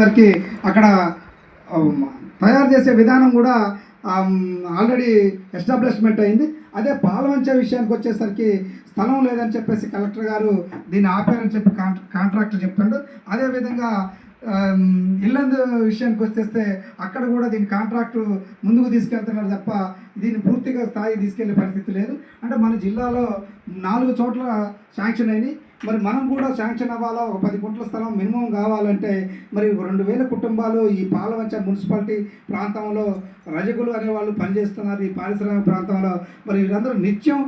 సరికి అక్కడ తయారు చేసే విధానం కూడా ఆల్రెడీ ఎస్టాబ్లిష్మెంట్ అయింది. అదే పాలవంచ విషయానికి వచ్చేసరికి స్థలం లేదని చెప్పేసి కలెక్టర్ గారు దీన్ని ఆపారని చెప్పి కాంట్రా కాంట్రాక్టర్ చెప్తాడు. అదేవిధంగా ఇల్లందు విషయానికి వచ్చేస్తే అక్కడ కూడా దీని కాంట్రాక్టు ముందుకు తీసుకెళ్తున్నారు తప్ప దీన్ని పూర్తిగా స్థాయి తీసుకెళ్ళే పరిస్థితి లేదు. అంటే మన జిల్లాలో నాలుగు చోట్ల శాంక్షన్ అయినాయి. మరి మనం కూడా శాంక్షన్ అవ్వాలా? ఒక పది గుంట్ల స్థలం మినిమం కావాలంటే మరి రెండు వేల కుటుంబాలు ఈ పాలవంచ మున్సిపాలిటీ ప్రాంతంలో రజకులు అనే వాళ్ళు పనిచేస్తున్నారు. ఈ పారిశ్రామిక ప్రాంతంలో మరి వీళ్ళందరూ నిత్యం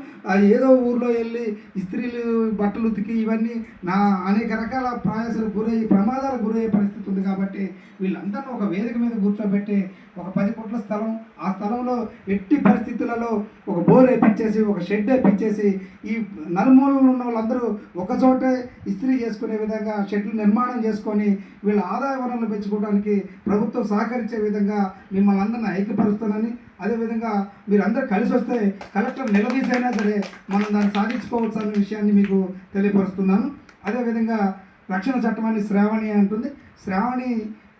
ఏదో ఊర్లో వెళ్ళి ఇస్త్రీలు బట్టలు ఉతికి ఇవన్నీ నా అనేక రకాల ప్రయాసాలు గురయ్యి ప్రమాదాలకు గురయ్యే పరిస్థితి ఉంది కాబట్టి వీళ్ళందరినీ ఒక వేదిక మీద కూర్చోబెట్టి ఒక పది కోట్ల స్థలం ఆ స్థలంలో ఎట్టి పరిస్థితులలో ఒక బోర్ వేపించేసి ఒక షెడ్ వేపించేసి ఈ నలుమూలలో ఉన్న వాళ్ళందరూ ఒక చోటే ఇస్త్రీ చేసుకునే విధంగా షెడ్లు నిర్మాణం చేసుకొని వీళ్ళ ఆదాయ వనరులు పెంచుకోవడానికి ప్రభుత్వం సహకరించే విధంగా మిమ్మల్ని అందరిని ఐక్యపరుస్తానని అదేవిధంగా మీరు అందరూ కలిసి వస్తే కలెక్టర్ నిలదీసైనా సరే మనం దాన్ని సాధించుకోవచ్చు అనే విషయాన్ని మీకు తెలియపరుస్తున్నాను. అదేవిధంగా రక్షణ చట్టం అని శ్రావణి అంటుంది. శ్రావణి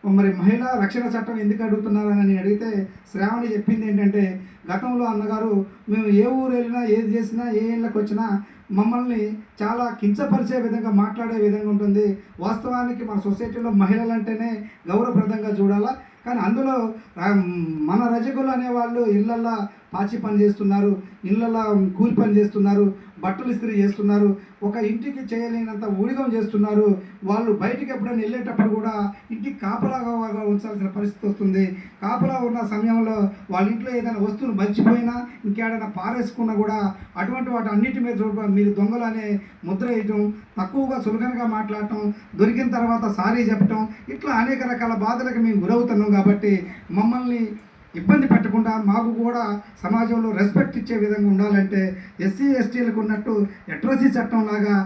మరి మహిళా రక్షణ చట్టం ఎందుకు అడుగుతున్నారని నేను అడిగితే శ్రావణి చెప్పింది ఏంటంటే గతంలో అన్నగారు మేము ఏ ఊరు వెళ్ళినా ఏది చేసినా ఏ ఇళ్ళకి వచ్చినా మమ్మల్ని చాలా కించపరిచే విధంగా మాట్లాడే విధంగా ఉంటుంది. వాస్తవానికి మన సొసైటీలో మహిళలు అంటేనే గౌరవప్రదంగా చూడాలా? కానీ అందులో మన రజకులు అనేవాళ్ళు ఇళ్ళల్లో పాచి పని చేస్తున్నారు ఇళ్ళల్లో కూలి పని చేస్తున్నారు. బట్టలు ఇస్త్రీ చేస్తున్నారు ఒక ఇంటికి చేయలేనంత ఊడిగం చేస్తున్నారు వాళ్ళు బయటికి ఎప్పుడైనా వెళ్ళేటప్పుడు కూడా ఇంటికి కాపలాగా ఉంచాల్సిన పరిస్థితి వస్తుంది. కాపలా ఉన్న సమయంలో వాళ్ళ ఇంట్లో ఏదైనా వస్తువులు మర్చిపోయినా ఇంకేడైనా పారేసుకున్నా కూడా అటువంటి వాటి అన్నిటి మీద మీరు దొంగలు అనే ముద్ర వేయటం తక్కువగా చులకనగా మాట్లాడటం దొరికిన తర్వాత సారీ చెప్పటం ఇట్లా అనేక రకాల బాధలకు మేము గురవుతున్నాం కాబట్టి మమ్మల్ని ఇబ్బంది పెట్టకుండా మాకు కూడా సమాజంలో రెస్పెక్ట్ ఇచ్చే విధంగా ఉండాలంటే ఎస్సీ ఎస్టీలకు ఉన్నట్టు ఎట్రసీ చట్టం లాగా